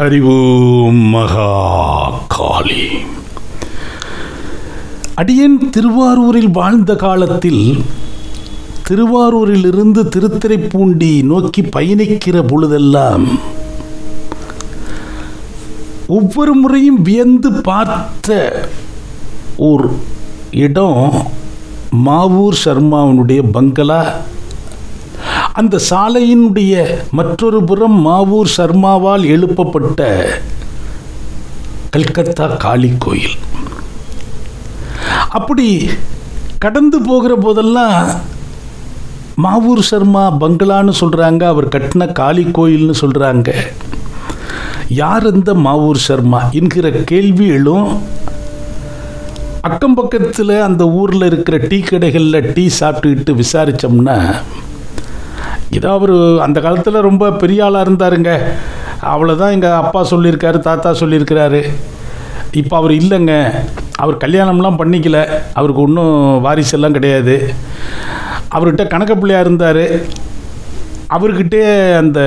ஹரிவு மகா காளி அடியேன் திருவாரூரில் வாழ்ந்த காலத்தில் திருவாரூரிலிருந்து திருத்துறைப்பூண்டி நோக்கி பயணிக்கிற பொழுதெல்லாம் ஒவ்வொரு முறையும் வியந்து பார்த்த ஒரு இடம் மாவூர் சர்மாவனுடைய பங்களா. அந்த சாலையினுடைய மற்றொரு புறம் மாவூர் சர்மாவால் எழுப்பப்பட்ட கல்கத்தா காளி கோயில். அப்படி கடந்து போகிற போதெல்லாம் மாவூர் சர்மா பங்களான்னு சொல்கிறாங்க அவர் கட்டின காளி கோயில்னு சொல்கிறாங்க யார் இந்த மாவூர் சர்மா என்கிற கேள்வி எழும் அக்கம் பக்கத்தில் அந்த ஊரில் இருக்கிற டீ கடைகளில் டீ சாப்பிட்டுக்கிட்டு விசாரித்தோம்னா இதோ அவர் அந்த காலத்தில் ரொம்ப பெரிய ஆளாக இருந்தாருங்க. அவ்வளோதான் எங்கள் அப்பா சொல்லியிருக்காரு தாத்தா சொல்லியிருக்கிறாரு. இப்போ அவர் இல்லைங்க. அவர் கல்யாணம்லாம் பண்ணிக்கல. அவருக்கு ஒன்றும் வாரிசெல்லாம் கிடையாது. அவர்கிட்ட கணக்க பிள்ளையாக இருந்தார். அவர்கிட்டே அந்த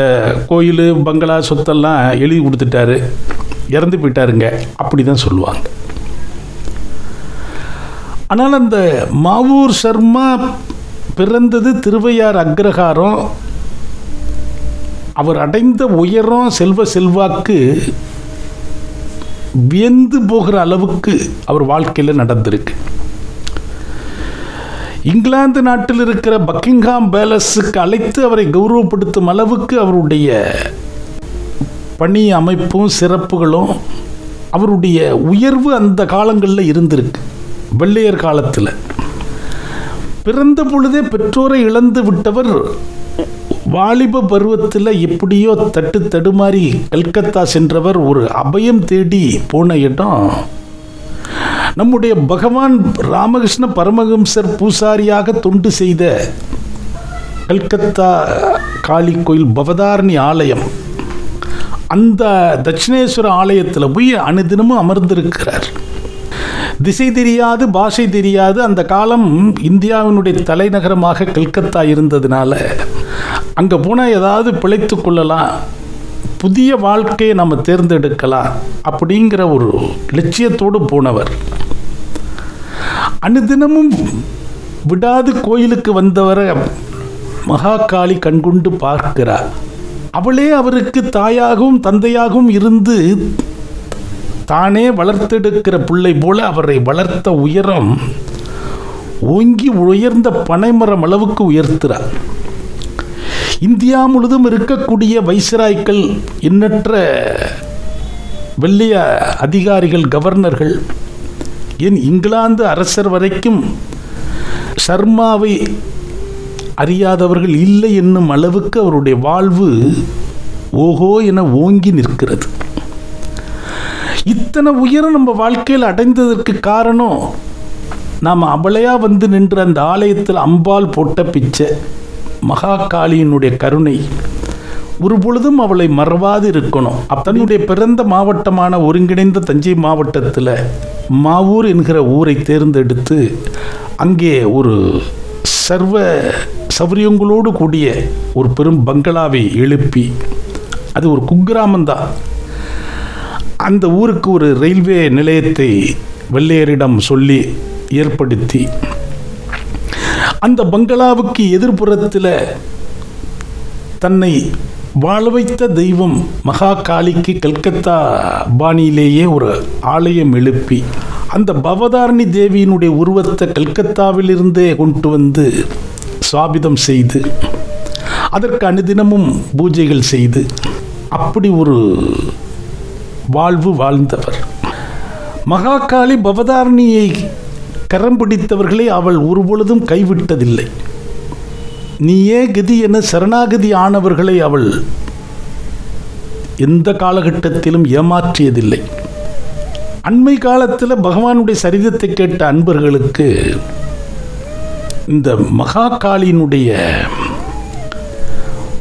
கோயில் பங்களா சொத்தெல்லாம் எழுதி கொடுத்துட்டாரு. இறந்து போயிட்டாருங்க. அப்படி தான் சொல்லுவாங்க. ஆனால் அந்த மாவூர் சர்மா பிறந்தது திருவையார் அக்ரஹாரம். அவர் அடைந்த உயரம் செல்வ செல்வாக்கு வியந்து போகிற அளவுக்கு அவர் வாழ்க்கையில் நடந்திருக்கு. இங்கிலாந்து நாட்டில் இருக்கிற பக்கிங்ஹாம் பேலஸுக்கு அழைத்து அவரை கௌரவப்படுத்தும் அளவுக்கு அவருடைய பணி அமைப்பும் சிறப்புகளும் அவருடைய உயர்வு அந்த காலங்களில் இருந்திருக்கு. வெள்ளையர் காலத்தில். பிறந்த பொழுதே பெற்றோரை இழந்து விட்டவர். வாலிப பருவத்தில் எப்படியோ தட்டு தடுமாறி கல்கத்தா சென்றவர் ஒரு அபயம் தேடி போன இடம். நம்முடைய பகவான் ராமகிருஷ்ண பரமஹம்சர் பூசாரியாக தொண்டு செய்த கல்கத்தா காளி கோயில் பவதாரணி ஆலயம். அந்த தட்சிணேஸ்வர ஆலயத்தில் போய் அனுதினமும் அமர்ந்திருக்கிறார். திசை தெரியாது பாஷை தெரியாது. அந்த காலம் இந்தியாவினுடைய தலைநகரமாக கல்கத்தா இருந்ததுனால அங்கே போனால் ஏதாவது பிழைத்து கொள்ளலாம். புதிய வாழ்க்கையை நம்ம தேர்ந்தெடுக்கலாம் அப்படிங்கிற ஒரு லட்சியத்தோடு போனவர். அனுதினமும் விடாது கோயிலுக்கு வந்தவரை மகாகாளி கண்கொண்டு பார்க்கிறார். அவளே அவருக்கு தாயாகவும் தந்தையாகவும் இருந்து தானே வளர்த்தெடுக்கிற பிள்ளை போல அவரை வளர்த்த உயரம் ஓங்கி உயர்ந்த பனைமரம் அளவுக்கு உயர்த்துறார் இந்தியா முழுதும் இருக்கக்கூடிய வைசிராய்க்கள் எண்ணற்ற வெள்ளிய அதிகாரிகள் கவர்னர்கள் என் இங்கிலாந்து அரசர் வரைக்கும் சர்மாவை அறியாதவர்கள் இல்லை என்னும் அளவுக்கு அவருடைய வாழ்வு ஓஹோ என ஓங்கி நிற்கிறது. இத்தனை உயரம் நம்ம வாழ்க்கையில் அடைந்ததற்கு காரணம் நாம் அவளையாக வந்து நின்ற அந்த ஆலயத்தில் அம்பாள் போட்ட பிச்சை மகாகாளியினுடைய கருணை. ஒரு பொழுதும் அவளை மறவாது இருக்கணும். தன்னுடைய பிறந்த மாவட்டமான ஒருங்கிணைந்த தஞ்சை மாவட்டத்தில் மாவூர் என்கிற ஊரை தேர்ந்தெடுத்து அங்கே ஒரு சர்வ சௌரியங்களோடு கூடிய ஒரு பெரும் பங்களாவை எழுப்பி அது ஒரு குக்கிராமந்தான் அந்த ஊருக்கு ஒரு ரயில்வே நிலையத்தை வெள்ளையரிடம் சொல்லி ஏற்படுத்தி அந்த பங்களாவுக்கு எதிர்ப்புறத்தில் தன்னை வாழ வைத்த தெய்வம் மகா காளிக்கு கல்கத்தா பாணியிலேயே ஒரு ஆலயம் எழுப்பி அந்த பவதாரணி தேவியினுடைய உருவத்தை கல்கத்தாவிலிருந்தே கொண்டு வந்து சுவாபிதம் செய்து அதற்கு அனுதினமும் பூஜைகள் செய்து அப்படி ஒரு வாழ்வு வாழ்ந்தவர். மகாகாளி பவதாரணியை கரம் பிடித்தவர்களை அவள் ஒருபொழுதும் கைவிட்டதில்லை. நீயே கதி என சரணாகதி ஆனவர்களை அவள் எந்த காலகட்டத்திலும் ஏமாற்றியதில்லை. அண்மை காலத்தில் பகவானுடைய சரிதத்தை கேட்ட அன்பர்களுக்கு இந்த மகாகாளியினுடைய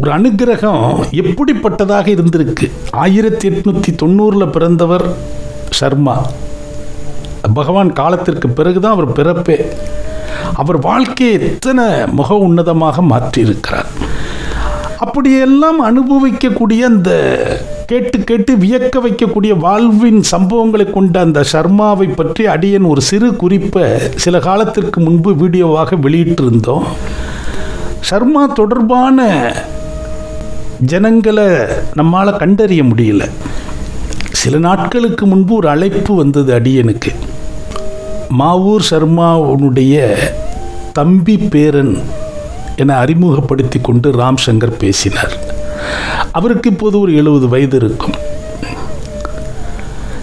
ஒரு அனுகிரகம் எப்படிப்பட்டதாக இருந்திருக்கு? ஆயிரத்தி எட்நூற்றி தொண்ணூறில் பிறந்தவர் சர்மா. பகவான் காலத்திற்கு பிறகுதான் அவர் பிறப்பே. அவர் வாழ்க்கையை எத்தனை முக உன்னதமாக மாற்றியிருக்கிறார். அப்படியெல்லாம் அனுபவிக்கக்கூடிய அந்த கேட்டு கேட்டு வியக்க வைக்கக்கூடிய வாழ்வின் சம்பவங்களை கொண்ட அந்த சர்மாவை பற்றி அடியன் ஒரு சிறு குறிப்பை சில காலத்திற்கு முன்பு வீடியோவாக வெளியிட்டிருந்தோம். சர்மா தொடர்பான ஜனங்களை நம்மால் கண்டறிய முடியல. சில நாட்களுக்கு முன்பு ஒரு அழைப்பு வந்தது அடியனுக்கு. மாவூர் சர்மாவுடைய தம்பி பேரன் என அறிமுகப்படுத்தி கொண்டு ராம் சங்கர் பேசினார். அவருக்கு இப்போது ஒரு எழுபது வயது இருக்கும்.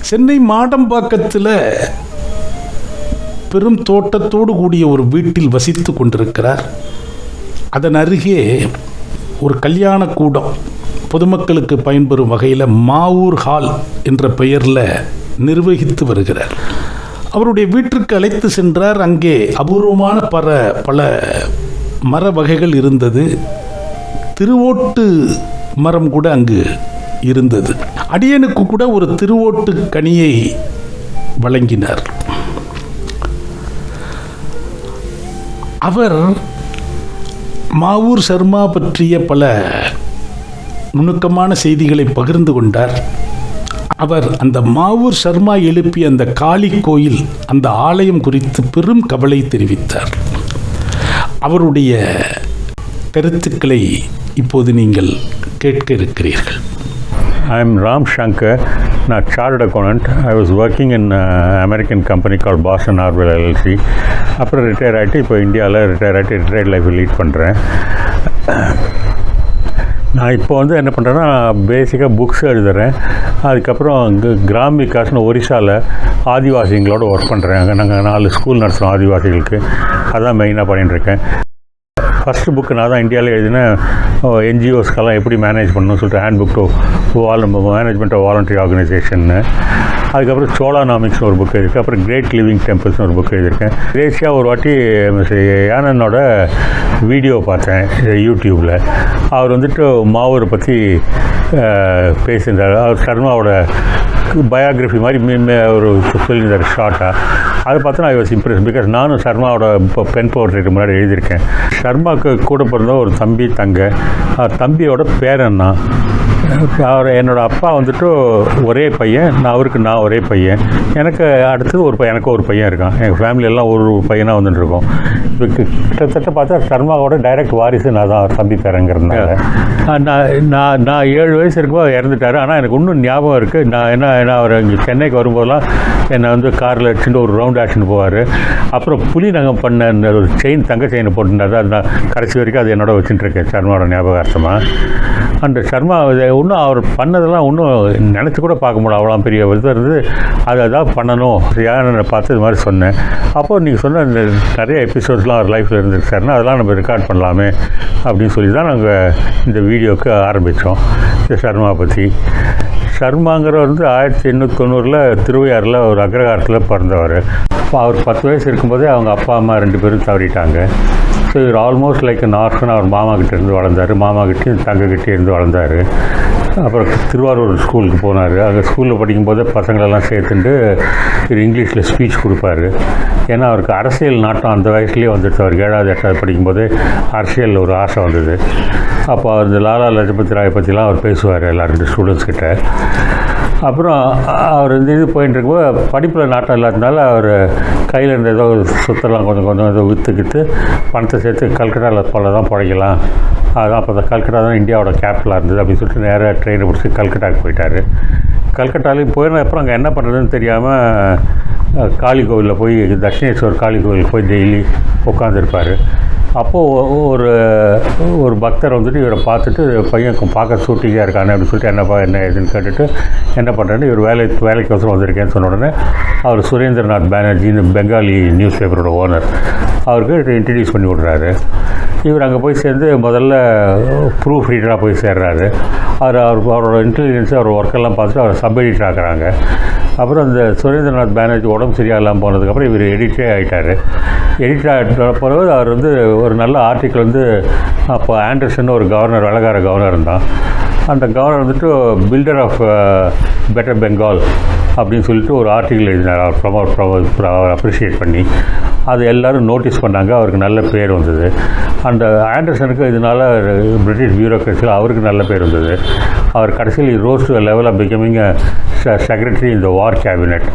சென்னை மாடம்பாக்கத்தில் பெரும் தோட்டத்தோடு கூடிய ஒரு வீட்டில் வசித்து கொண்டிருக்கிறார். அதன் அருகே ஒரு கல்யாண கூடம் பொதுமக்களுக்கு பயன்பெறும் வகையில் மாவூர் ஹால் என்ற பெயரில் நிர்வகித்து வருகிறார். அவருடைய வீட்டிற்கு அழைத்து சென்றார். அங்கே அபூர்வமான பல பல மர வகைகள் இருந்தது. திருவோட்டு மரம் கூட அங்கு இருந்தது. அடியனுக்கு கூட ஒரு திருவோட்டு கனியை வழங்கினார். அவர் மாவூர் சர்மா பற்றிய பல நுணுக்கமான செய்திகளை பகிர்ந்து கொண்டார். அவர் அந்த மாவூர் சர்மா எழுப்பிய அந்த காளி கோயில் அந்த ஆலயம் குறித்து பெரும் கவலை தெரிவித்தார். அவருடைய கருத்துக்களை இப்போது நீங்கள் கேட்க இருக்கிறீர்கள். I'm Ram Shankar, not chartered accountant. I was working in an American company called Boston Harbour LLC. அப்புறம் ரிட்டையர் ஆகிட்டு இப்போ இந்தியாவில் ரிட்டையர் ஆகிட்டு ரிட்டையர்ட் லைஃப் லீட் பண்ணுறேன் நான் இப்போ வந்து என்ன பண்ணுறேன்னா பேசிக்காக புக்ஸ் எழுதுகிறேன் அதுக்கப்புறம் கிராம் விகாஸ்னு ஒரிசாவில் ஆதிவாசிங்களோட ஒர்க் பண்ணுறேன் அங்கே நாங்கள் நாலு ஸ்கூல் நடத்துகிறோம் ஆதிவாசிகளுக்கு. அதான் மெயினாக பண்ணிட்டுருக்கேன் ஃபஸ்ட்டு புக்கு நான் தான் இந்தியாவில் எழுதின என்ஜிஓஸ்க்கெல்லாம் எப்படி மேனேஜ் பண்ணணும்னு சொல்லிட்டு handbook to wall management of voluntary ஆர்கனைசேஷன்னு அதுக்கப்புறம் சோலானாமிக்ஸ்னு ஒரு புக் எழுதியிருக்கேன். அப்புறம் கிரேட் லிவிங் டெம்பிள்ஸ்னு ஒரு புக் எழுதியிருக்கேன். கடைசியாக ஒரு வாட்டி ஏனனோட யானனோட வீடியோ பார்த்தேன் யூடியூப்பில் அவர் வந்துட்டு மாவூரை பற்றி பேசியிருந்தார். அவர் சர்மாவோட பயோகிராஃபி மாதிரி மீ- ஒரு சொல்லியிருந்தார் ஷார்ட்டாக அதை பார்த்து நான் வாஸ் இம்ப்ரெஸ் பிகாஸ் நானும் சர்மாவோட இப்போ பென் போர்ட்ரேட் முன்னாடி எழுதியிருக்கேன். சர்மாவுக்கு கூட பிறந்த ஒரு தம்பி தங்க. தம்பியோட பேரன் அவர் என்னோட அப்பா வந்துட்டு ஒரே பையன் நான் அவருக்கு நான் ஒரே பையன். எனக்கு அடுத்தது ஒரு பையன் எனக்கு ஒரு பையன் இருக்கான். எங்கள் ஃபேமிலி எல்லாம் ஒரு ஒரு பையனாக வந்துட்டு இருக்கோம். இப்போ கிட்டத்தட்ட பார்த்தா சர்மாவோட டைரக்ட் வாரிசு நான் தான் தம்பி பேரங்கிறதுனால. நான் நான் நான் ஏழு வயசு இருக்கும்போது இறந்துட்டார். ஆனால் எனக்கு இன்னும் ஞாபகம் இருக்குது நான் என்ன என்ன அவர் இங்கே சென்னைக்கு வரும்போதெல்லாம் என்னை வந்து காரில் அடிச்சுட்டு ஒரு ரவுண்ட் அடிச்சுட்டு போவார். அப்புறம் புலி நகம் பண்ண அந்த ஒரு செயின் தங்க செயின் போட்டுருந்தாரு. அது நான் கடைசி வரைக்கும் அது என்னோட வச்சுட்டு இருக்கேன் சர்மாவோட ஞாபகார்த்தமாக அந்த சர்மா ஒன்றும் இன்னும் அவர் பண்ணதெல்லாம் இன்னும் நினச்சி கூட பார்க்க முடியல. அவ்வளோ பெரிய இது இருந்து அதை தான் பண்ணணும். யானை பார்த்து இது மாதிரி சொன்னேன். அப்போது நீங்கள் சொன்ன இந்த நிறைய எபிசோட்ஸ்லாம் அவர் லைஃப்பில் இருந்துருக்கு. சார்னா அதெல்லாம் நம்ம ரெக்கார்ட் பண்ணலாமே அப்படின்னு சொல்லி தான் நாங்கள் இந்த வீடியோவுக்கு ஆரம்பித்தோம் இந்த சர்மா பற்றி சர்மாங்கிறவர் வந்து ஆயிரத்தி எண்ணூற்றி தொண்ணூறில் திருவையாறில் ஒரு அக்ரகாரத்தில் பிறந்தவர். அப்போ அவர் பத்து வயசு இருக்கும்போதே அவங்க அப்பா அம்மா ரெண்டு பேரும் தவறிட்டாங்க. ஸோ இவர் ஆல்மோஸ்ட் லைக் an அவர் மாமா கிட்டேருந்து வளர்ந்தார். மாமா கிட்டேயும் தங்க கிட்டே இருந்து வளர்ந்தார். அப்புறம் திருவாரூர் ஸ்கூலுக்கு போனார். அங்கே ஸ்கூலில் படிக்கும்போதே பசங்களெல்லாம் சேர்த்துட்டு இவர் இங்கிலீஷில் ஸ்பீச் கொடுப்பாரு. ஏன்னா அவருக்கு அரசியல் நாட்டம் அந்த வயசுலேயே வந்துட்டு அவருக்கு ஏழாவது எட்டாவது படிக்கும்போது அரசியலில் ஒரு ஆசை வந்தது. அப்போ அவர் இந்த லாலா லஜபதி ராய் பற்றிலாம் அவர் பேசுவார் எல்லாரும் ஸ்டூடெண்ட்ஸ் கிட்ட. அப்புறம் அவர் இந்த இது போயின்னு இருக்கும்போது படிப்பில் நாட்டம் இல்லாததுனால அவர் கையில் இருந்த ஏதோ சுத்தலாம் கொஞ்சம் கொஞ்சம் ஏதோ விற்றுக்கிட்டு பணத்தை சேர்த்து கல்கட்டாவில் போல தான் பிழைக்கலாம். அதுதான் அப்போ தான் கல்கட்டா தான் இந்தியாவோட கேபிட்டலாக இருந்தது அப்படின்னு சொல்லிட்டு நேராக ட்ரெயினை பிடிச்சி கல்கட்டாக்கு போயிட்டார். கல்கட்டாலையும் போயிருந்த அப்புறம் அங்கே என்ன பண்ணுறதுன்னு தெரியாமல் காளி கோவிலில் போய் தட்சிணேஸ்வர் காளி கோவிலுக்கு போய் டெய்லி உட்காந்துருப்பார் அப்போது ஒரு ஒரு பக்தர் வந்துட்டு இவரை பார்த்துட்டு பையன் பார்க்க சூட்டிங்காக இருக்கானே அப்படின்னு சொல்லிட்டு என்னப்பா என்ன ஏதுன்னு கேட்டுட்டு என்ன பண்ணுறேன்னு இவர் வேலை வேலைக்கு வந்திருக்கேன்னு சொன்ன உடனே அவர் சுரேந்திரநாத் பானர்ஜின்னு பெங்காலி நியூஸ் பேப்பரோட ஓனர் அவருக்கு இன்ட்ரடியூஸ் பண்ணி விட்றாரு. இவர் அங்கே போய் சேர்ந்து முதல்ல ப்ரூஃப் ரீடராக போய் சேர்றாரு. அவர் அவர் அவரோட இன்டெலிஜென்ஸ் அவர் ஒர்க்கெல்லாம் பார்த்துட்டு அவர் சப் எடிட்டர் ஆக்குறாங்க. அப்புறம் இந்த சுரேந்திரநாத் பானர்ஜி உடம்பு சரியாகலாம் போனதுக்கப்புறம் இவர் எடிட்டே ஆகிட்டார் எடிட் ஆகிட்ட பிறகு அவர் வந்து ஒரு நல்ல ஆர்டிக்கல் வந்து அப்போ ஆண்டர்சன் ஒரு கவர்னர் அழகார கவர்னர் இருந்தான். அந்த கவர்னர் வந்துட்டு பில்டர் ஆஃப் பெட்டர் பெங்கால் அப்படின்னு சொல்லிட்டு ஒரு ஆர்டிக்கல் எழுதினார். அவர் ப்ரமோ அவர் அப்ரிஷியேட் பண்ணி. அது எல்லாரும் நோட்டீஸ் பண்ணாங்க அவருக்கு நல்ல பேர் வந்தது. அந்த ஆண்டர்சனுக்கு இதனால பிரிட்டிஷ் பியூரோக்ரஸியில் அவருக்கு நல்ல பேர் வந்தது. அவர் கடைசியில் rose to level of becoming secretary the war cabinet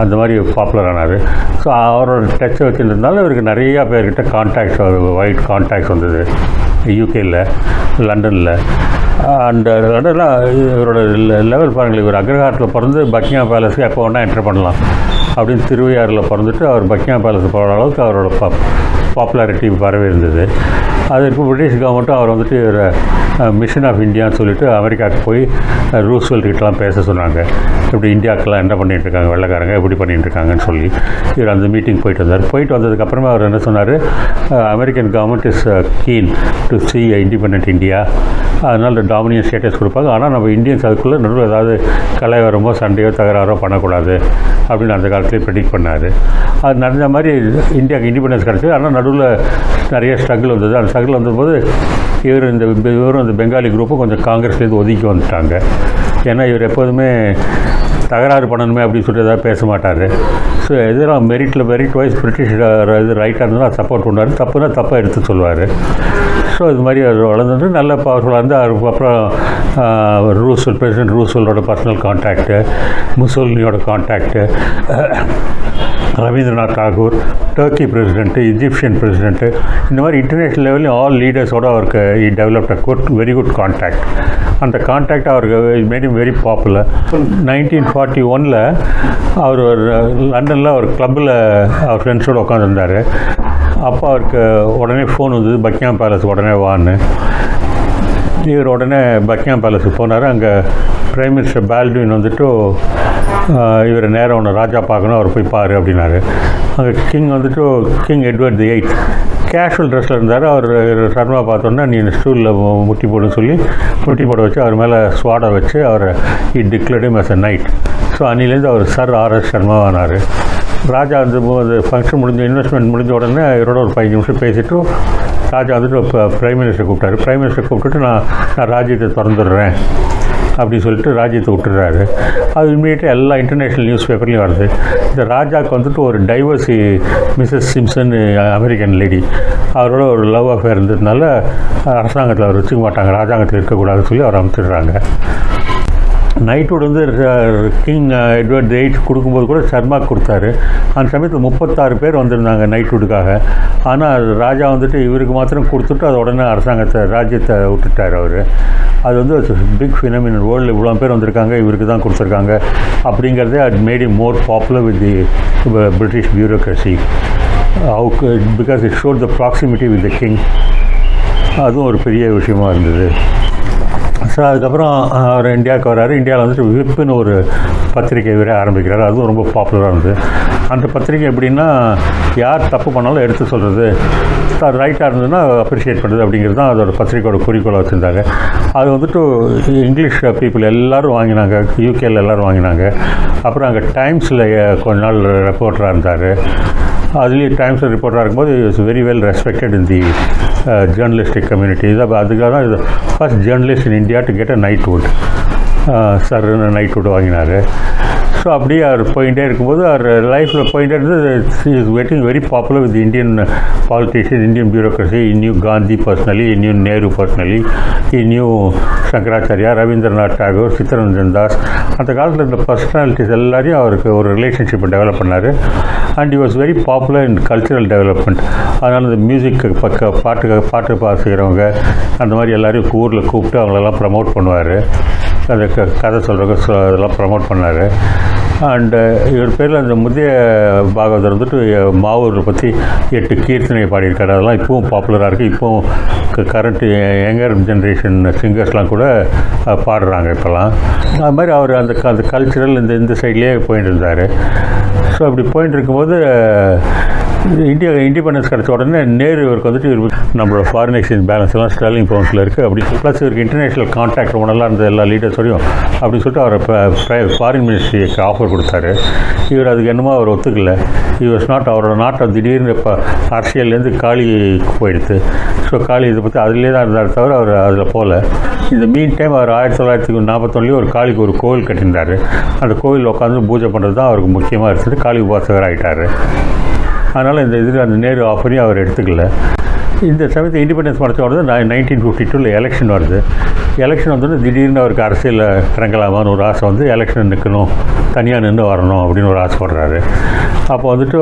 அந்த மாதிரி பாப்புலர் ஆனார். ஸோ அவரோட டச்சை வச்சுருந்ததுனால இவருக்கு நிறையா பேர்கிட்ட கான்டாக்ட்ஸ் ஒயிட் கான்டாக்ட்ஸ் வந்தது. யூகேயில் லண்டனில் அந்த லண்டனில் இவரோட லெவல் பாருங்கள் இவர் அக்ரஹாரத்தில் பிறந்து பக்கிங்ஹாம் பேலஸுக்கு எப்போ வேணால் என்டர் பண்ணலாம். அப்படின்னு திருவையாறில் பிறந்துட்டு அவர் பக்கிங்ஹாம் பேலஸ் போகிற அளவுக்கு அவரோட பாப் பாப்புலாரிட்டி பரவி இருந்தது அதற்கு பிரிட்டிஷ் கவர்மெண்ட்டும் அவர் வந்துட்டு ஒரு மிஷன் ஆஃப் இந்தியான்னு சொல்லிட்டு அமெரிக்காவுக்கு போய் ரூஸ்வெல் கிட்டலாம் பேச சொன்னாங்க. இப்படி இந்தியாவுக்கெல்லாம் என்ன பண்ணிட்டு இருக்காங்க வெள்ளைக்காரங்க எப்படி பண்ணிட்டு இருக்காங்கன்னு சொல்லி இவர் அந்த மீட்டிங் போயிட்டு வந்தார். போயிட்டு வந்ததுக்கப்புறமா அவர் என்ன சொன்னார்? American government is keen to see independent India அதனால் டாமினியன் ஸ்டேட்டஸ் கொடுப்பாங்க. ஆனால் நம்ம இந்தியன்ஸ் அதுக்குள்ளே நடுவில் ஏதாவது கலைவரமோ சண்டையோ தகராறோ பண்ணக்கூடாது அப்படின்னு அந்த காலத்துலேயே ப்ரெடிக்ட் பண்ணார். அது நடந்த மாதிரி இந்தியாவுக்கு இண்டிபெண்டன்ஸ் கிடச்சிது. ஆனால் நடுவில் நிறைய ஸ்ட்ரகிள் வந்தது. அந்த ஸ்ட்ரகிள் வந்தபோது இவர் இந்த இவரும் இந்த பெங்காலி குரூப்பும் கொஞ்சம் காங்கிரஸ்லேருந்து ஒதுக்கி வந்துட்டாங்க. ஏன்னா இவர் எப்போதுமே தகராறு பண்ணணுமே அப்படின்னு சொல்லிட்டு ஏதாவது பேச மாட்டார். ஸோ எதெல்லாம் மெரிட்டில் மெரிட் வைஸ் பிரிட்டிஷ் இது ரைட்டாக இருந்தால் சப்போர்ட் பண்ணார். தப்புனா தப்பாக எடுத்து சொல்லுவார். ஸோ இது மாதிரி அவர் வளர்ந்துட்டு நல்ல பவர்ஃபுல்லாக இருந்து அப்புறம் ரூஸு பிரசிடென்ட் ரூசலோட personal contact முசோலினியோட contact Rabindranath Tagore Turkey president Egyptian president இந்த மாதிரி இன்டர்நேஷ்னல் லெவலில் ஆல் லீடர்ஸோட அவருக்கு he developed a good very good contact அந்த கான்டாக்ட் அவருக்கு made very popular nineteen forty ஒனில் அவர் ஒரு லண்டனில் ஒரு கிளப்பில் அவர் ஃப்ரெண்ட்ஸோடு உட்காந்துருந்தார் அப்போ அவருக்கு உடனே ஃபோன் வந்தது பக்கியாம் பேலஸ் உடனே வான்னு. இவர் உடனே பக்கியாம் பேலஸுக்கு போனார். அங்கே பிரைம் மினிஸ்டர் பால்டுவின் வந்துட்டு இவர் நேரம் ஒன்று ராஜா பார்க்கணும் அவர் போய் பாரு அப்படின்னாரு. அங்கே கிங் வந்துட்டு king Edward the eight casual ட்ரெஸ்ஸில் இருந்தார். அவர் சர்மா பார்த்தோன்னா நீ ஸ்டூலில் முட்டி போடுன்னு சொல்லி முட்டி போட வச்சு அவர் மேலே ஸ்வாடை வச்சு அவர் இ டிக்ளர்டும் எஸ் அ நைட் ஸோ அன்னிலேருந்து அவர் சர் ஆர்எஸ் சர்மா ஆனார். ராஜா வந்து ஃபங்க்ஷன் முடிஞ்ச இன்வெஸ்ட்மெண்ட் முடிஞ்ச உடனே இவரோட ஒரு பதினஞ்சு நிமிஷம் பேசிட்டு ராஜா வந்துட்டு இப்போ ப்ரைம் மினிஸ்டர் கூப்பிட்டாரு. ப்ரைம் மினிஸ்டர் கூப்பிட்டுட்டு நான் நான் ராஜ்யத்தை திறந்துடுறேன் அப்படின்னு சொல்லிட்டு ராஜ்யத்தை விட்டுறாரு அது இமீடியட்டாக எல்லா இன்டர்நேஷ்னல் நியூஸ் பேப்பர்லேயும் வருது. இந்த ராஜாவுக்கு வந்துட்டு ஒரு divorcee Mrs Simpson American lady அவரோட ஒரு லவ் அஃபேர் இருந்ததுனால அரசாங்கத்தில் அவர் வச்சுக்க மாட்டாங்க. ராஜாங்கத்தில் இருக்கக்கூடாதுன்னு சொல்லி அவர் அமைச்சிடுறாங்க நைட்வுட் வந்து கிங் எட்வர்ட் எயிட் கொடுக்கும்போது கூட சர்மா கொடுத்தாரு. அந்த சமயத்தில் முப்பத்தாறு பேர் வந்திருந்தாங்க நைட்வுட்டுக்காக ஆனால் ராஜா வந்துட்டு இவருக்கு மாத்திரம் கொடுத்துட்டு அது உடனே அரசாங்கத்தை ராஜ்யத்தை விட்டுட்டார் அவர். அது வந்து பிக் ஃபினமின் வேர்ல்டு இவ்வளோ பேர் வந்திருக்காங்க இவருக்கு தான் கொடுத்துருக்காங்க. அப்படிங்கிறதே at made more popular with the British bureaucracy அவுக்கு because it showed the proximity with the king அதுவும் ஒரு பெரிய விஷயமா இருந்தது. ஸோ அதுக்கப்புறம் அவர் இந்தியாவுக்கு வராரு இந்தியாவில் வந்துட்டு விப்புன்னு ஒரு பத்திரிக்கை இவரே ஆரம்பிக்கிறார். அதுவும் ரொம்ப பாப்புலராக இருந்தது. அந்த பத்திரிக்கை எப்படின்னா யார் தப்பு பண்ணாலும் எடுத்து சொல்கிறது ரைட்டாக இருந்ததுன்னா அப்ரிஷியேட் பண்ணுறது அப்படிங்கிறது தான் அதோட பத்திரிக்கையோட குறிக்கோளை வச்சுருந்தாங்க. அது வந்துட்டு இங்கிலீஷ் பீப்புள் எல்லோரும் வாங்கினாங்க. யூகேயில் எல்லோரும் வாங்கினாங்க. அப்புறம் அங்கே டைம்ஸில் கொஞ்ச நாள் ரெப்போர்ட்டராக இருந்தார். அதுலேயும் டைம்ஸ் ரிப்போர்ட்டராக இருக்கும்போது is very well respected in the journalistic community இது அதுக்காக தான் இது first journalist in India to get a knighthood sir knighthood வாங்கினார். ஸோ அப்படியே அவர் போயிட்டே இருக்கும்போது அவர் லைஃப்பில் போயிட்டே இருந்தது is getting very popular with Indian politician Indian bureaucracy knew Gandhi personally knew Nehru personally knew Shankaracharya Rabindranath Tagore Chittaranjan Das அந்த காலத்தில் இந்த பர்சனாலிட்டிஸ் எல்லாரையும் அவருக்கு ஒரு ரிலேஷன்ஷிப்பை டெவலப் பண்ணார். And he was very popular in cultural development அதனால் இந்த மியூசிக் பக்க பாட்டுக்காக பாட்டு பாசுகிறவங்க அந்த மாதிரி எல்லோரையும் ஊரில் கூப்பிட்டு அவங்களெல்லாம் ப்ரமோட் பண்ணுவார். அதை க- கதை சொல்கிறக்கு சொ- அதெல்லாம் ப்ரமோட் பண்ணார். அண்டு இவர் பேரில் அந்த முந்தைய பாகவதர் வந்துட்டு மாவூரை பற்றி எட்டு கீர்த்தனை பாடியிருக்காரு. அதெல்லாம் இப்போவும் பாப்புலராக இருக்குது இப்போவும் கரண்ட் யங்கர் ஜென்ரேஷன் சிங்கர்ஸ்லாம் கூட பாடுறாங்க இப்போல்லாம். அது மாதிரி அவர் அந்த க- அந்த கல்ச்சுரல் இந்த இந்த சைட்லேயே போயிட்டு இருந்தார். ஸோ அப்படி போயிட்டு இருக்கும்போது இந்தியா இண்டிபெண்டன்ஸ் கிடச்ச உடனே நேரு இவருக்கு வந்துட்டு நம்மளோட ஃபாரின் எக்ஸ்சேஞ்ச் பேலன்ஸ் எல்லாம் ஸ்டெர்லிங் பவுன்ஸில் இருக்குது அப்படி ப்ளஸ் இவருக்கு இன்டர்நேஷனல் கான்டாக்ட் ரொம்ப நல்லா இருந்த எல்லா லீடர்ஸோடையும் அப்படின்னு சொல்லிட்டு அவர் ஃபாரின் மினிஸ்ட்ரிக்கு ஆஃபர் கொடுத்தாரு. இவர் அதுக்கு என்னமோ அவர் ஒத்துக்கல. இவர் நாட் அவரோட நாட்டை திடீர்னு இப்போ அரசியல்லேருந்து காளி போயிடுது ஸோ காளி இதை பற்றி அதிலே தான் இருந்தார் தவிர அவர் அதில் போகல இந்த மீன் டைம் அவர் ஆயிரத்தி தொள்ளாயிரத்தி நாற்பத்தொன்னுலேயே ஒரு காளிக்கு ஒரு கோவில் கட்டியிருந்தார். அந்த கோவில் உட்காந்து பூஜை பண்ணுறது தான் அவருக்கு முக்கியமாக இருந்தது. காளி உபாசகர் ஆகிட்டார் அதனால் இந்த இதில் அந்த நேரு ஆஃபரையும் அவர் எடுத்துக்கல. இந்த சமயத்தில் இண்டிபெண்டன்ஸ் படத்த நான் நைன்டீன் ஃபிஃப்டி டூவில் எலெக்ஷன் வருது. எலெக்ஷன் வந்தோடனே திடீர்னு அவருக்கு அரசியலில் இறங்கலாமான்னு ஒரு ஆசை வந்து எலெக்ஷன் நிற்கணும் தனியாக நின்று வரணும் அப்படின்னு ஒரு ஆசைப்படுறாரு அப்போ வந்துட்டு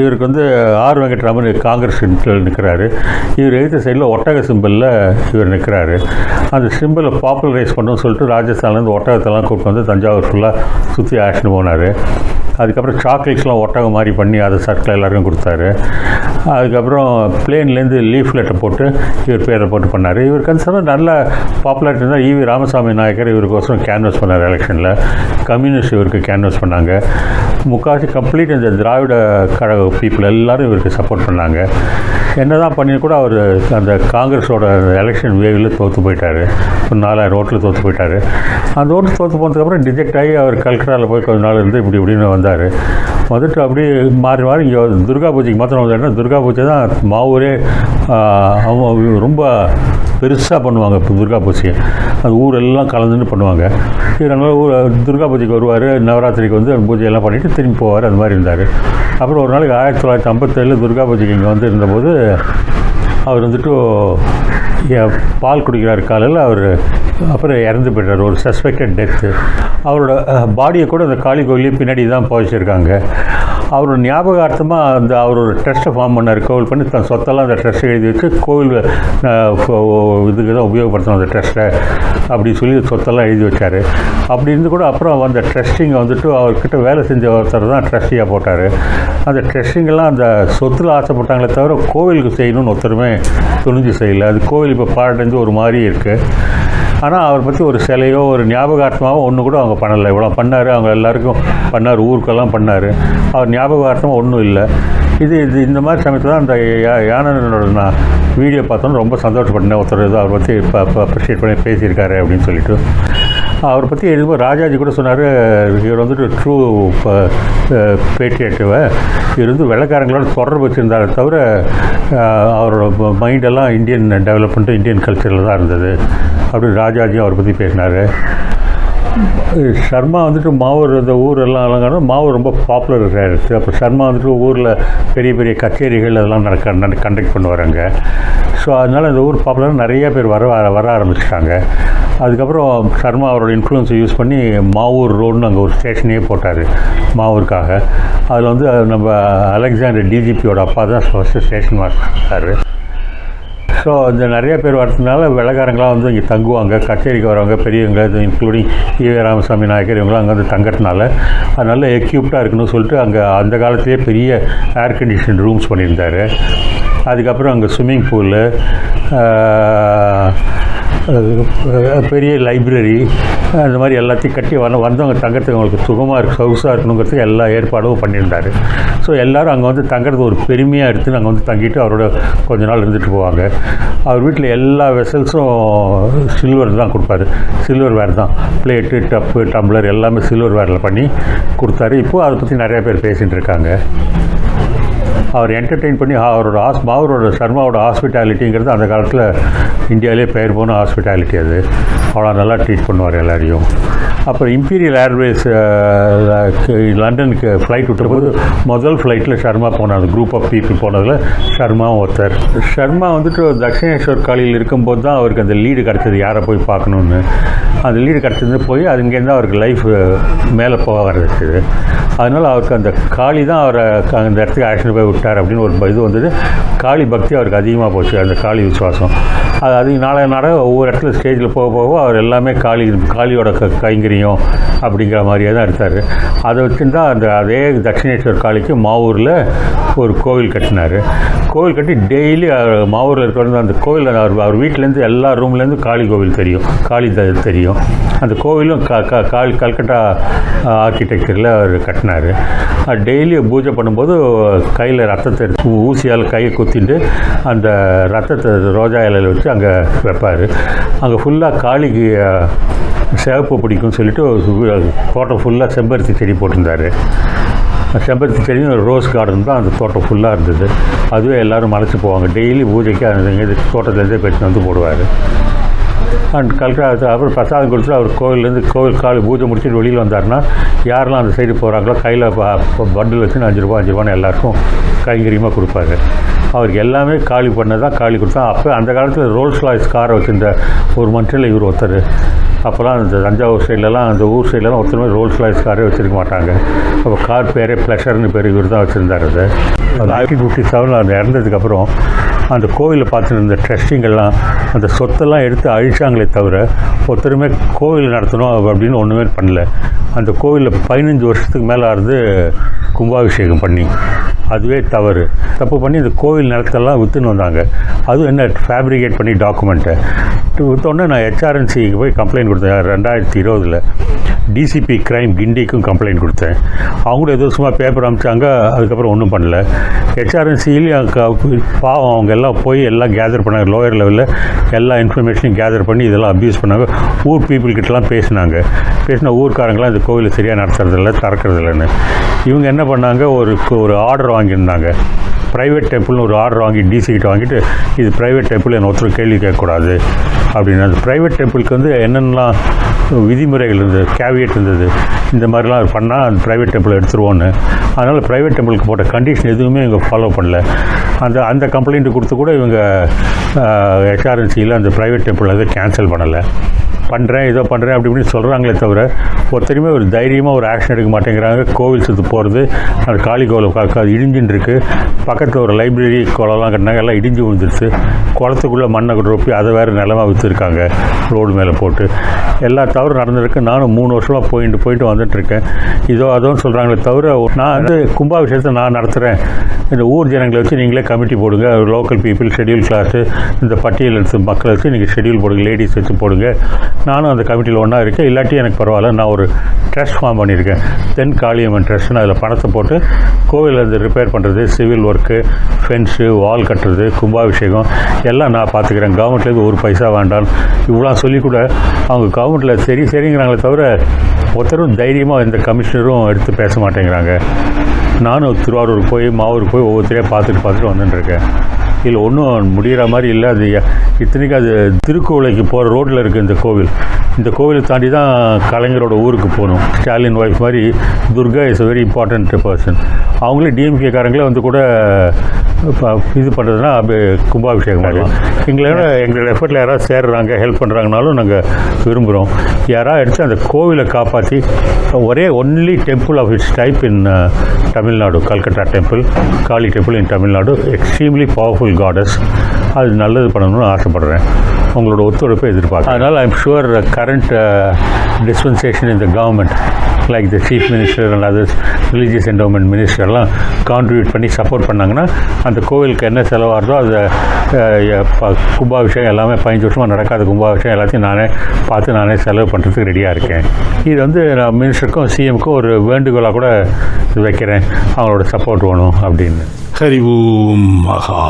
இவருக்கு வந்து ஆர் வெங்கட்ராமன் காங்கிரஸ் நிற்கிறாரு இவர் எழுத்த சைடில் ஒட்டக சிம்பிளில் இவர் நிற்கிறாரு அந்த சிம்பிளை பாப்புலரைஸ் பண்ணணும்னு சொல்லிட்டு ராஜஸ்தான்லேருந்து ஒட்டகத்தெல்லாம் கூப்பிட்டு வந்து தஞ்சாவூர் ஃபுல்லாக சுற்றி ஆக்ஷன் போனார். அதுக்கப்புறம் சாக்லேட்ஸ்லாம் ஒட்டகம் மாதிரி பண்ணி அதை சர்க்கிள் எல்லாருக்கும் கொடுத்தாரு. அதுக்கப்புறம் பிளேன்லேருந்து லீஃப்லெட்டை போட்டு இவர் பேரை போட்டு பண்ணார். இவர் கன்சர்ன் நல்ல பாப்புலாரிட்டி இருந்தால் இவி ராமசாமி நாயக்கர் இவருக்கோசரம் கேன்வஸ் பண்ணார் எலெக்ஷனில் கம்யூனிஸ்ட் இவருக்கு கேன்வஸ் பண்ணாங்க. முக்கால்வாசி கம்ப்ளீட் இந்த திராவிட கழக பீப்புள் எல்லாரும் இவருக்கு சப்போர்ட் பண்ணாங்க. என்ன தான் பண்ணி கூட அவர் அந்த காங்கிரஸோட எலெக்ஷன் வேவில் தோற்று போயிட்டார். ஒரு நாலாயிரம் ஓட்டில் தோற்று போயிட்டார். அந்த ஓட்டு தோற்று போனதுக்கப்புறம் டிஜெக்ட் ஆகி அவர் கல்கட்டாவில் போய் கொஞ்ச நாள் இருந்து இப்படி இப்படின்னு வந்தார். வந்துட்டு அப்படியே மாறி மாறி இங்கே துர்கா பூஜைக்கு மாத்திரம் வந்தாருன்னா துர்கா பூஜை தான் மாவூரே அவங்க ரொம்ப பெருசாக பண்ணுவாங்க. இப்போ துர்கா பூஜையை. அது ஊரெல்லாம் கலந்துன்னு பண்ணுவாங்க. இதனால் ஊர் துர்கா பூஜைக்கு வருவார் நவராத்திரிக்கு வந்து பூஜையெல்லாம் பண்ணிவிட்டு திரும்பி போவார் அந்த மாதிரி இருந்தார். அப்புறம் ஒரு நாளைக்கு ஆயிரத்தி தொள்ளாயிரத்தி ஐம்பத்தேழில் துர்கா பூஜைக்கு இங்கே வந்து இருந்தபோது அவர் வந்துட்டு ஏ- பால் குடிக்கிறார் காலையில் அவர் அப்புறம் இறந்து போயிட்டார் ஒரு சஸ்பெக்டட் டெத்து அவரோட பாடியை கூட அந்த காளி கோயிலே பின்னாடி தான் புதைச்சிருக்காங்க. அவரோட ஞாபகார்த்தமாக அந்த அவர் ஒரு ட்ரஸ்ட்டை ஃபார்ம் பண்ணார். கோவில் பண்ணி தன் சொத்தெல்லாம் அந்த ட்ரஸ்ட்டை எழுதி வச்சு கோவில் இதுக்கு தான் உபயோகப்படுத்தணும் அந்த ட்ரஸ்ட்டை அப்படி சொல்லி சொத்தெல்லாம் எழுதி வச்சார். அப்படி இருந்து கூட அப்புறம் அந்த ட்ரஸ்டிங்கை வந்துட்டு அவர்கிட்ட வேலை செஞ்ச ஒருத்தர் தான் ட்ரஸ்டியாக போட்டார். அந்த ட்ரஸ்டிங்கெல்லாம் அந்த சொத்தில் ஆசைப்பட்டாங்களே தவிர கோவிலுக்கு செய்யணும்னு ஒருத்தருமே துணிஞ்சு செய்யலை. அது கோவில் இப்போ பாழடைஞ்சு ஒரு மாதிரி இருக்குது ஆனால் அவரை பற்றி ஒரு சிலையோ ஒரு ஞாபகார்த்தமாகவோ ஒன்று கூட அவங்க பண்ணலை. இவ்வளோ பண்ணார். அவங்க எல்லாருக்கும் பண்ணார். ஊருக்கெல்லாம் பண்ணார். அவர் ஞாபகார்த்தமாக ஒன்றும் இல்லை. இது இது இந்த மாதிரி சமயத்தில் தான் அந்த யா- யானனோட நான் வீடியோ பார்த்தோன்னு ரொம்ப சந்தோஷப்பட்டேன். ஒருத்தர் ஏதோ அவரை பற்றி இப்போ அப்ரிஷியேட் பண்ணி பேசியிருக்காரு அப்படின்னு சொல்லிட்டு. அவரை பற்றி எழுதும்போது ராஜாஜி கூட சொன்னார். இவர் வந்துட்டு ட்ரூ பேட்ரியேட்டுவை இவர் வந்து வெள்ளைக்காரங்களோட தொடர்பு வச்சுருந்தாரு தவிர அவரோட மைண்டெல்லாம் இந்தியன் டெவலப்மெண்ட்டு இந்தியன் கல்ச்சரில் தான் இருந்தது. அப்படின்னு ராஜாஜியும் அவரை பற்றி பேசினார். சர்மா வந்துட்டு மாவூர் இந்த ஊரெல்லாம் அலங்காரம் மாவூர் ரொம்ப பாப்புலர் ஆகிடுச்சு அப்போ சர்மா வந்துட்டு ஊரில் பெரிய பெரிய கச்சேரிகள் அதெல்லாம் நடக்க கண்டக்ட் பண்ணுவாங்க ஸோ அதனால் இந்த ஊர் பாப்புலர் நிறைய பேர் வர வர வர ஆரம்பிச்சிட்டாங்க. அதுக்கப்புறம் சர்மா அவரோட இன்ஃப்ளூயன்ஸை யூஸ் பண்ணி மாவூர் ரோடுன்னு அங்கே ஒரு ஸ்டேஷனே போட்டார் மாவூருக்காக. அதில் வந்து நம்ம அலெக்சாண்டர் டிஜிபியோட அப்பா தான் ஃபஸ்ட்டு ஸ்டேஷன் மாஸ்டர் ஸோ இந்த நிறைய பேர் வரதுனால வெள்ளக்காரங்களாம் வந்து இங்கே தங்குவாங்க. கச்சேரிக்கு வரவங்க பெரியவங்க இன்க்ளூடிங் ஈவே ராமசாமி நாயக்கர் இவங்களாம் அங்கே வந்து தங்கறதுனால அது நல்ல எக்யூப்டாக இருக்கணும்னு சொல்லிட்டு அங்கே அந்த காலத்திலேயே பெரிய ஏர் கண்டிஷன் ரூம்ஸ் பண்ணியிருந்தார். அதுக்கப்புறம் அங்கே ஸ்விம்மிங் பூலு பெரிய லைப்ரரி அந்த மாதிரி எல்லாத்தையும் கட்டி வர வந்தவங்க தங்கிறதுக்கு அவங்களுக்கு சுகமாக இருக்கு சொகுசாக இருக்கணுங்கிறதுக்கு எல்லா ஏற்பாடும் பண்ணியிருந்தார். ஸோ எல்லோரும் அங்கே வந்து தங்கிறது ஒரு பெருமையாக எடுத்து அங்கே வந்து தங்கிட்டு அவரோட கொஞ்ச நாள் இருந்துட்டு போவாங்க. அவர் வீட்டில் எல்லா வெசல்ஸும் சில்வர் தான் கொடுப்பாரு. சில்வர் வேர் தான். பிளேட்டு டப்பு டம்ளர் எல்லாமே சில்வர் வேரில் பண்ணி கொடுத்தாரு. இப்போது அதை பற்றி நிறையா பேர் பேசிகிட்டு இருக்காங்க. அவர் என்டர்டெயின் பண்ணி அவரோட ஹாஸ் அவரோட சர்மாவோட ஹாஸ்பிட்டாலிட்டிங்கிறது அந்த காலத்தில் இந்தியாவிலே பெயர் போன ஹாஸ்பிட்டாலிட்டி அது. அவ்வளோ நல்லா ட்ரீட் பண்ணுவார் எல்லாரையும். அப்புறம் இம்பீரியல் ஏர்வேஸ் லண்டனுக்கு ஃப்ளைட் விட்டபோது முதல் ஃப்ளைட்டில் ஷர்மா போனார். குரூப் ஆஃப் பீப்புள் போனதில் ஷர்மாவும் ஒருத்தர். ஷர்மா வந்துட்டு தக்ஷிணேஸ்வர் காலையில் இருக்கும்போது தான் அவருக்கு அந்த லீடு கிடச்சது. யாரை போய் பார்க்கணுன்னு அந்த லீடு கிடச்சது போய் அது இங்கேருந்து அவருக்கு லைஃப் மேலே போக ஆரம்பிச்சது அதனால் அவருக்கு அந்த காளி தான் அவரை அந்த இடத்துக்கு ஆக்ஷன் போய் விட்டார் அப்படின்னு ஒரு இது வந்தது. காளி பக்தி அவருக்கு அதிகமாக போச்சு அந்த காளி விசுவாசம். அது அதிக நாடக நாடக ஒவ்வொரு இடத்துல ஸ்டேஜில் போக போக அவர் எல்லாமே காளி காளியோட க கைங்கரியம் அப்படிங்கிற மாதிரியே தான் எடுத்தார் அதை வச்சு தான் அந்த அதே தட்சிணேஸ்வர் காளிக்கு மாவூரில் ஒரு கோவில் கட்டினார். கோவில் கட்டி டெய்லி மாவூரில் இருக்கிற அந்த கோவில் அவர் அவர் வீட்டிலேருந்து எல்லா ரூம்லேருந்து காளி கோவில் தெரியும். காளி த தெரியும். அந்த கோவிலும் க க காளி கல்கட்டா ஆர்கிடெக்சரில் அவர் கட்டினார். டெய்லி பூஜை பண்ணும்போது கையில் ரத்தத்தை எடுத்து ஊசியால் கையை குத்திட்டு அந்த ரத்தத்தை ரோஜா இலையில் வச்சு அங்கே வைப்பார். அங்கே ஃபுல்லாக காளிக்கு அஹ், சிவப்பு பிடிக்கும்னு சொல்லிட்டு தோட்டம் ஃபுல்லாக செம்பருத்தி செடி போட்டிருந்தாரு. செம்பருத்தி செடியும் ரோஸ் கார்டன் தான். அந்த தோட்டம் ஃபுல்லாக இருந்தது. அதுவே எல்லோரும் மலைச்சு போவாங்க. டெய்லி பூஜைக்கு அந்த இது தோட்டத்துலேருந்தே பெற்று வந்து போடுவார். அண்ட் கல்கத்தா அப்புறம் பிரசாதம் கொடுத்து அவர் கோவிலேருந்து கோவில் காலை பூஜை முடிச்சுட்டு வெளியில் வந்தாருன்னா யாரெல்லாம் அந்த சைடு போகிறாங்களோ கையில் பண்டில் வச்சுன்னு அஞ்சு ரூபா அஞ்சு ரூபான்னு எல்லாருக்கும் கைங்கரியமாக கொடுப்பாரு. அவருக்கு எல்லாமே காலி பண்ண தான் காலி கொடுத்தா அப்போ அந்த காலத்தில் ரோல்ஸ் லாய்ஸ் காரை வச்சுருந்த ஒரு மனுஷனில் இவர் ஒருத்தர். அப்போல்லாம் அந்த தஞ்சாவூர் சைட்லலாம் அந்த ஊர் சைட்லலாம் ஒருத்தருமே ரோல்ஸ் லாய்ஸ் காரே வச்சுருக்க மாட்டாங்க. அப்போ கார் பேரே ப்ளஷர்னு பேர் இவர் தான் வச்சுருந்தார் அது. நைன்டீன் ஃபிஃப்டி செவனில் அந்த இறந்ததுக்கப்புறம் அந்த கோவிலில் பார்த்துட்டு இருந்த ட்ரஸ்டிங்கெல்லாம் அந்த சொத்தெல்லாம் எடுத்து அழிச்சாங்களே தவிர ஒருத்தருமே கோவில் நடத்தணும் அப்படின்னு ஒன்றுமே பண்ணல. அந்த கோவிலில் பதினஞ்சு வருஷத்துக்கு மேலே இருந்து கும்பாபிஷேகம் பண்ணி. அதுவே தவறு. தப்பு பண்ணி இந்த கோவில் நிலத்தெல்லாம் விற்றுன்னு வந்தாங்க. அதுவும் என்ன ஃபேப்ரிகேட் பண்ணி டாக்குமெண்ட்டை விற்றோடனே நான் ஹெச்ஆர்என்சிக்கு போய் கம்ப்ளைண்ட் கொடுத்தேன். ரெண்டாயிரத்தி இருபதில். டிசிபி கிரைம் கிண்டிக்கும் கம்ப்ளைண்ட் கொடுத்தேன். அவங்களும் எதோ சும்மா பேப்பர் அனுப்பிச்சாங்க அதுக்கப்புறம் ஒன்றும் பண்ணல. ஹெச்ஆர்என்சிலையும் பாவம் அவங்க எல்லாம் போய் எல்லாம் கேதர் பண்ணாங்க. லோயர் லெவலில் எல்லா இன்ஃபர்மேஷனையும் கேதர் பண்ணி இதெல்லாம் அப்யூஸ் பண்ணாங்க. ஊர் பீப்புள்கிட்டலாம் பேசினாங்க. பேசின ஊர்க்காரங்களாம் இந்த கோவிலை சரியாக நடத்துறதில்ல திறக்கறதில்லன்னு. இவங்க என்ன பண்ணாங்க? ஒரு ஒரு ஆர்டர் வாங்கியிருந்தாங்க. ப்ரைவேட் டெம்பிள்னு ஒரு ஆர்டர் வாங்கி டிசிகிட்ட வாங்கிட்டு இது ப்ரைவேட் டெம்பிள் என்ன ஒருத்தர் கேள்வி கேட்கக்கூடாது அப்படின்னு. அந்த ப்ரைவேட் டெம்பிளுக்கு வந்து என்னென்னலாம் விதிமுறைகள் இருந்தது கேவியட் இருந்தது இந்த மாதிரிலாம் பண்ணால் அந்த ப்ரைவேட் டெம்பிள் எடுத்துருவோன்னு. அதனால் ப்ரைவேட் டெம்பிளுக்கு போட்ட கண்டிஷன் எதுவுமே இவங்க ஃபாலோ பண்ணல. அந்த அந்த கம்ப்ளைண்ட்டு கொடுத்து கூட இவங்க ஹெச்ஆர்என்சியில் அந்த ப்ரைவேட் டெம்பிள் அதை கேன்சல் பண்ணலை. பண்ணுறேன் இதோ பண்ணுறேன் அப்படி இப்படின்னு சொல்கிறாங்களே தவிர ஒருத்தருமே ஒரு தைரியமாக ஒரு ஆக்ஷன் எடுக்க மாட்டேங்கிறாங்க. கோவில் சுற்று போகிறது அந்த காளி கோவில் பார்க்க அது இடிஞ்சுன்னு இருக்குது பக்கத்தில் ஒரு லைப்ரரி குளம்லாம் கட்டினாங்க எல்லாம் இடிஞ்சு விழுந்துருச்சு. குளத்துக்குள்ளே மண்ணை ரொப்பி அதை வேறு நிலமாக விற்றுருக்காங்க ரோடு மேலே போட்டு. எல்லா தவறும் நடந்திருக்கு. நானும் மூணு வருஷமாக போயிட்டு போயிட்டு வந்துட்டுருக்கேன். இதோ அதுவும் சொல்கிறாங்களே தவிர நான் வந்து கும்பாபிஷேகத்தை நான் நடத்துகிறேன் இந்த ஊர் ஜனங்களை வச்சு நீங்களே கமிட்டி போடுங்க. லோக்கல் பீப்புள் ஷெட்யூல் கிளாஸு இந்த பட்டியல் எடுத்து மக்களை வச்சு நீங்கள் ஷெட்யூல் போடுங்க. லேடிஸ் வச்சு போடுங்க. நானும் அந்த கமிட்டியில் ஒன்றா இருக்கேன். இல்லாட்டி எனக்கு பரவாயில்ல நான் ஒரு ட்ரஸ்ட் ஃபார்ம் பண்ணியிருக்கேன். தென் காளியம்மன் ட்ரஸ்ட்னு அதில் பணத்தை போட்டு கோவில் வந்து ரிப்பேர் பண்ணுறது சிவில் ஒர்க்கு ஃபென்ஸு வால் கட்டுறது கும்பாபிஷேகம் எல்லாம் நான் பார்த்துக்கிறேன். கவர்மெண்ட்லேருந்து ஒரு பைசா வேண்டாம். இவ்வளோ சொல்லி கூட அவங்க கவர்மெண்ட்டில் சரி சரிங்கிறாங்களே தவிர ஒருத்தரும் தைரியமாக இந்த கமிஷனரும் எடுத்து பேச மாட்டேங்கிறாங்க. நானும் திருவாரூர் போய் மாவூர் போய் ஒவ்வொருத்தரையும் பார்த்துட்டு பார்த்துட்டு வந்துட்டுருக்கேன் இருக்கேன் ஒன்றும் முடிகிற மாதிரி இல்லை. அது இத்தனைக்கும் அது திருக்கோவிலைக்கு போகிற ரோட்டில் இருக்குது இந்த கோவில். இந்த கோவிலை தாண்டி தான் கலைஞரோட ஊருக்கு போகணும். ஸ்டாலின் ஒய்ஃப் மாதிரி Durga is a very important person அவங்களே டிஎம்கே காரங்களே வந்து கூட இப்போ இது பண்ணுறதுனா கும்பாபிஷேகம் பண்ணலாம் எங்களோட எங்களோட எஃபர்ட்டில் யாராவது சேர்றாங்க ஹெல்ப் பண்ணுறாங்கனாலும் நாங்கள் விரும்புகிறோம் யாராவது எடுத்து அந்த கோவிலை காப்பாற்றி ஒரே only temple of its type in Tamil Nadu Calcutta temple Kali temple in Tamil Nadu extremely powerful goddess அது நல்லது பண்ணணும்னு ஆசைப்பட்றேன். உங்களோட ஒத்துழைப்பை எதிர்பார்க்குறேன் அதனால் I'm sure current dispensation in the government like the chief minister and others religious endowment மினிஸ்டர்லாம் contribute பண்ணி support பண்ணாங்கன்னா அந்த கோவிலுக்கு என்ன செலவாகிறதோ அதை கும்பாபிஷேகம் எல்லாமே பதினஞ்சு வருஷமாக நடக்காத கும்பாபிஷேகம் எல்லாத்தையும் நானே பார்த்து நானே செலவு பண்ணுறதுக்கு ரெடியாக இருக்கேன். இது வந்து நான் மினிஸ்டருக்கும் சிஎம்க்கும் ஒரு வேண்டுகோளாக கூட வைக்கிறேன். அவங்களோட சப்போர்ட் வேணும் அப்படின்னு. ஹரி ஓம் மகா